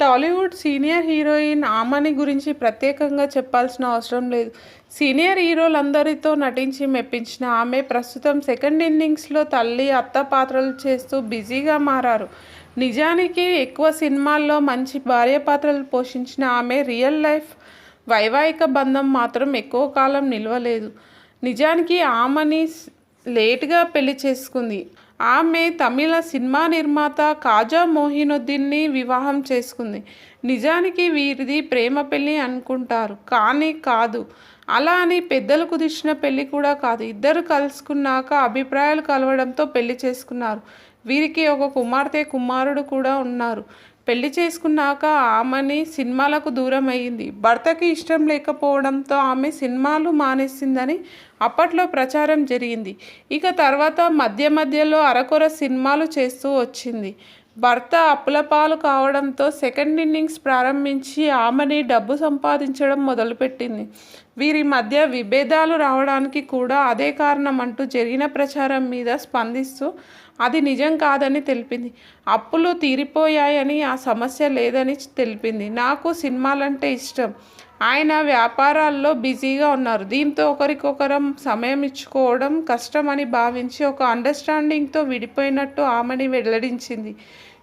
Tollywood senior heroine Amani గురించి ప్రత్యేకంగా చెప్పాల్సిన అవసరం లేదు. సీనియర్ హీరోలందరితో నటించి మెప్పించిన ఆమె ప్రస్తుతం సెకండ్ ఇన్నింగ్స్లో తల్లి అత్త పాత్రలు చేస్తూ బిజీగా మారారు. నిజానికి ఎక్కువ సినిమాల్లో మంచి భార్య పాత్రలు పోషించిన ఆమె రియల్ లైఫ్ వైవాహిక బంధం మాత్రం ఎక్కువ కాలం నిలవలేదు. నిజానికి ఆమని లేట్గా పెళ్ళి చేసుకుంది. ఆమె తమిళ సినిమా నిర్మాత కాజా మోహినుద్దీన్ని వివాహం చేసుకుంది. నిజానికి వీరిది ప్రేమ పెళ్ళి అనుకుంటారు కానీ కాదు. అలా అని పెద్దలు కుదిర్చిన పెళ్ళి కూడా కాదు. ఇద్దరు కలుసుకున్నాక అభిప్రాయాలు కలవడంతో పెళ్ళి చేసుకున్నారు. వీరికి ఒక కుమార్తె కుమారుడు కూడా ఉన్నారు. పెళ్ళి చేసుకున్నాక ఆమెని సినిమాలకు దూరం అయ్యింది భర్తకి ఇష్టం లేకపోవడంతో ఆమె సినిమాలు మానేసిందని అప్పట్లో ప్రచారం జరిగింది. ఇక తర్వాత మధ్య మధ్యలో అరకొర సినిమాలు చేస్తూ వచ్చింది. భర్త అప్పులపాలు కావడంతో సెకండ్ ఇన్నింగ్స్ ప్రారంభించి ఆమెని డబ్బు సంపాదించడం మొదలుపెట్టింది. వీరి మధ్య విభేదాలు రావడానికి కూడా అదే కారణం అంటూ జరిగిన ప్రచారం మీద స్పందిస్తూ అది నిజం కాదని తెలిపింది. అప్పులు తీరిపోయాయని ఆ సమస్య లేదని తెలిపింది. నాకు సినిమాలంటే ఇష్టం. ఆయన వ్యాపారాల్లో బిజీగా ఉన్నారు. దీంతో ఒకరికొకరం సమయం ఇచ్చుకోవడం కష్టమని భావించి ఒక అండర్స్టాండింగ్తో విడిపోయినట్టు ఆమెని వెల్లడించింది.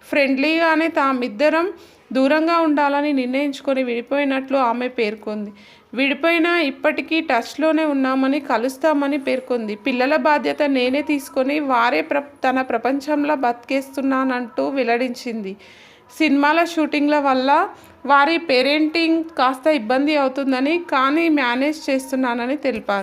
ఫ్రెండ్లీగానే తామిద్దరం దూరంగా ఉండాలని నిర్ణయించుకొని విడిపోయినట్లు ఆమె పేర్కొంది. విడిపోయినా ఇప్పటికీ టచ్లోనే ఉన్నామని కలుస్తామని పేర్కొంది. పిల్లల బాధ్యత నేనే తీసుకొని వారే ప్ర తన ప్రపంచంలో బతికేస్తున్నానంటూ వెల్లడించింది. సినిమాల షూటింగ్ల వల్ల వారి పేరెంటింగ్ కాస్త ఇబ్బంది అవుతుందని కానీ మేనేజ్ చేస్తున్నానని తెలిపారు.